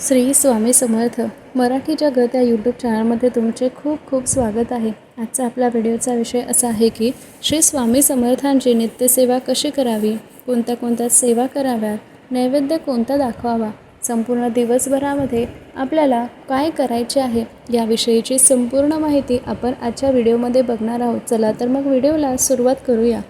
श्री स्वामी समर्थ. मराठी जगत या यूट्यूब चॅनलमध्ये तुमचे खूप खूप स्वागत आहे. आजचा आपला व्हिडिओचा विषय असा आहे की श्री स्वामी समर्थांची नित्यसेवा कशी करावी? कोणत्या कोणत्या सेवा कराव्यात? नैवेद्य कोणता दाखवावा? संपूर्ण दिवसभरामध्ये आपल्याला काय करायचे आहे? याविषयीची संपूर्ण माहिती आपण आजच्या व्हिडिओमध्ये बघणार आहोत. चला तर मग व्हिडिओला सुरुवात करूया.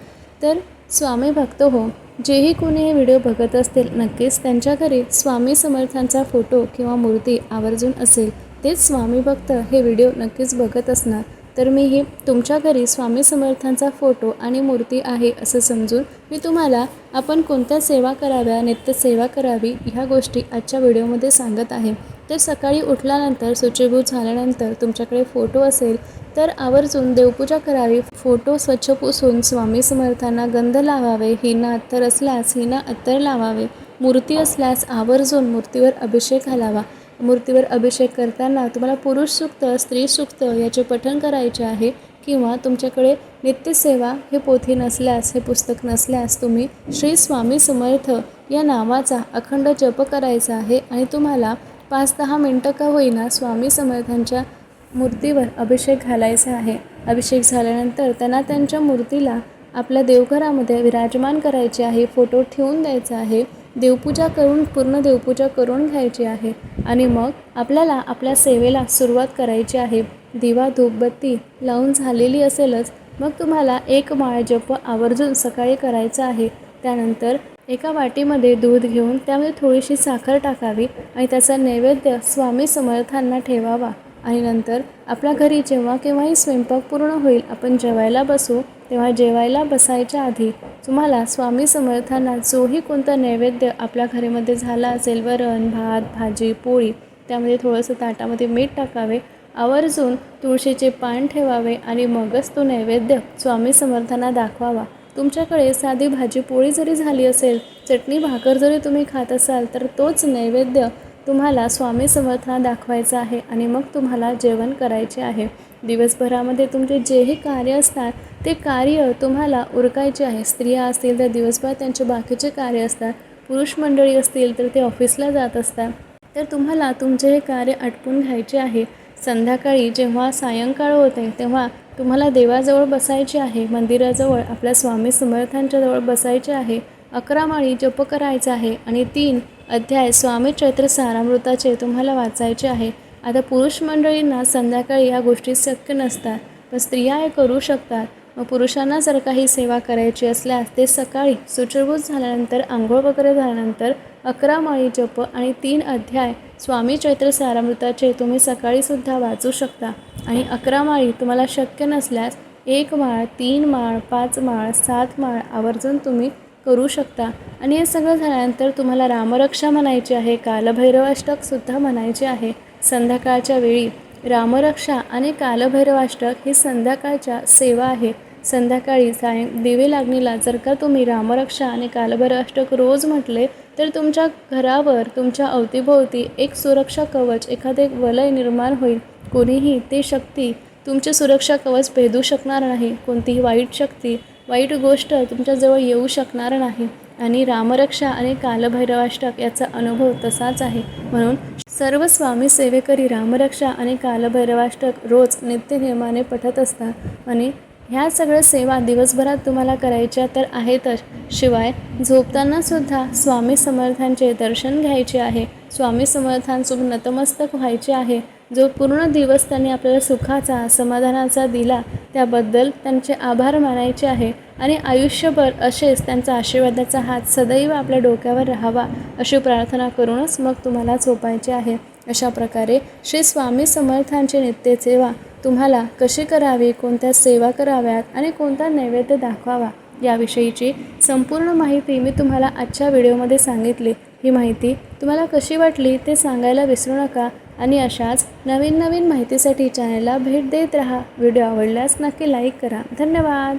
तर स्वामी भक्त हो जेही कोणी हे व्हिडिओ बघत असतील नक्कीच त्यांच्या घरी स्वामी समर्थांचा फोटो किंवा मूर्ती आवर्जून असेल तेच स्वामी भक्त हे व्हिडिओ नक्कीच बघत असणार. तर मीही तुमच्या घरी स्वामी समर्थांचा फोटो आणि मूर्ती आहे असं समजून मी तुम्हाला आपण कोणत्या सेवा कराव्या नित्य सेवा करावी ह्या गोष्टी आजच्या व्हिडिओमध्ये सांगत आहे. तर सकाळी उठल्यानंतर शुचिभूत झाल्यानंतर तुमच्याकडे फोटो असेल तर आवर्जून देवपूजा करावी. फोटो स्वच्छ पुसून स्वामी समर्थांना गंध लावावे. हिना अत्तर असल्यास हिना अत्तर लावावे. मूर्ती असल्यास आवर्जून मूर्तीवर अभिषेक घालावा. मूर्तीवर अभिषेक करताना तुम्हाला पुरुष सुक्त स्त्री सुक्त याचे पठण करायचे आहे किंवा तुमच्याकडे नित्यसेवा हे पोथी नसल्यास हे पुस्तक नसल्यास तुम्ही श्री स्वामी समर्थ या नावाचा अखंड जप करायचा आहे आणि तुम्हाला पाच दहा मिनटं का होईना स्वामी समर्थांच्या मूर्तीवर अभिषेक घालायचा आहे. अभिषेक झाल्यानंतर त्यांना त्यांच्या मूर्तीला आपल्या देवघरामध्ये विराजमान करायचे आहे फोटो ठेवून द्यायचा आहे देवपूजा करून पूर्ण देवपूजा करून घ्यायची आहे आणि मग आपल्याला आपल्या सेवेला सुरुवात करायची आहे. दिवा धूपबत्ती लावून झालेली असेलच मग तुम्हाला एक माळ जप आवर्जून सकाळी करायचा आहे. त्यानंतर एका वाटीमध्ये दूध घेऊन त्यामध्ये थोडीशी साखर टाकावी आणि त्याचा नैवेद्य स्वामी समर्थांना ठेवावा. आणि नंतर आपल्या घरी जेव्हा केव्हाही स्वयंपाक पूर्ण होईल आपण जेवायला बसू तेव्हा जेवायला बसायच्या आधी तुम्हाला स्वामी समर्थांना जोही कोणता नैवेद्य आपल्या घरामध्ये झाला असेल वरण भात भाजी पोळी त्यामध्ये थोडंसं ताटामध्ये मीठ टाकावे आवर्जून तुळशीचे पान ठेवावे आणि मगच तो नैवेद्य स्वामी समर्थांना दाखवावा. तुमच्याकडे साधी भाजी पोळी जरी झाली असेल चटणी भाकर जरी तुम्ही खात असाल तर तोच नैवेद्य तुम्हाला स्वामी समर्थांना दाखवायचा आहे आणि मग तुम्हाला जेवण करायचे आहे. दिवसभरामध्ये तुमचे जेही कार्य असतात ते कार्य तुम्हाला उरकायचे आहे. स्त्रिया असतील तर दिवसभर त्यांचे बाकीचे कार्य असतात. पुरुष मंडळी असतील तर ते ऑफिसला जात असतात. तर तुम्हाला तुमचे हे कार्य आटपून घ्यायचे आहे. संध्याकाळी जेव्हा सायंकाळ होते तेव्हा तुम्हाला देवाजवळ बसायचे आहे मंदिराजवळ आपल्या स्वामी समर्थांच्या जवळ बसायचे आहे अकरा माळी जप करायचा आहे आणि तीन अध्याय स्वामी चैत्र सारामृताचे तुम्हाला वाचायचे आहे. आता पुरुष मंडळींना संध्याकाळी या गोष्टी शक्य नसतात पण स्त्रिया हे करू शकतात. मग पुरुषांना जर काही सेवा करायची असल्यास ते सकाळी सुचरभूत झाल्यानंतर आंघोळ वगैरे झाल्यानंतर अकरा माळी जप आणि तीन अध्याय स्वामी चैत्र सारामृताचे तुम्ही सकाळीसुद्धा वाचू शकता. आणि अकरा माळी तुम्हाला शक्य नसल्यास एक माळ तीन माळ पाच माळ सात माळ आवर्जून तुम्ही करू शकता. आणि हे सगळं झाल्यानंतर तुम्हाला रामरक्षा म्हणायची आहे कालभैरवाष्टकसुद्धा म्हणायचे आहे. संध्याकाळच्या वेळी रामरक्षा आणि कालभैरवाष्टक ही संध्याकाळच्या सेवा आहे. संध्याकाळी साय दिवे लागणीला जर का तुम्ही रामरक्षा आणि कालभैरवाष्टक रोज म्हटले तर तुमच्या घरावर तुमच्या अवतीभोवती एक सुरक्षा कवच एखादे वलय निर्माण होईल. कोणीही ते शक्ती तुमचे सुरक्षा कवच भेदू शकणार नाही. कोणतीही वाईट शक्ती वाईट गोष्ट तुमच्याजवळ येऊ शकणार नाही. आणि रामरक्षा आणि कालभैरवाष्टक याचा अनुभव तसाच आहे. म्हणून सर्व स्वामी सेवेकरी रामरक्षा आणि कालभैरवाष्टक रोज नित्यनियमाने पठत असतात आणि ह्या सगळ्या सेवा दिवसभरात तुम्हाला करायच्या तर आहेतच शिवाय झोपतानासुद्धा स्वामी समर्थांचे दर्शन घ्यायचे आहे. स्वामी समर्थांसोबत नतमस्तक व्हायचे आहे. जो पूर्ण दिवस त्यांनी आपल्याला सुखाचा समाधानाचा दिला त्याबद्दल त्यांचे आभार मानायचे आहे आणि आयुष्यभर असेच त्यांचा आशीर्वादाचा हात सदैव आपल्या डोक्यावर राहावा अशी प्रार्थना करूनच मग तुम्हाला झोपायचे आहे. अशा प्रकारे श्री स्वामी समर्थांचे नित्यसेवा तुम्हाला कशी करावी कोणत्या सेवा कराव्यात आणि कोणता नैवेद्य दाखवावा याविषयीची संपूर्ण माहिती मी तुम्हाला आजच्या व्हिडिओमध्ये सांगितली. ही माहिती तुम्हाला कशी वाटली ते सांगायला विसरू नका आणि अशाच नवीन नवीन माहितीसाठी चॅनलला भेट देत राहा. व्हिडिओ आवडल्यास नक्की लाईक करा. धन्यवाद.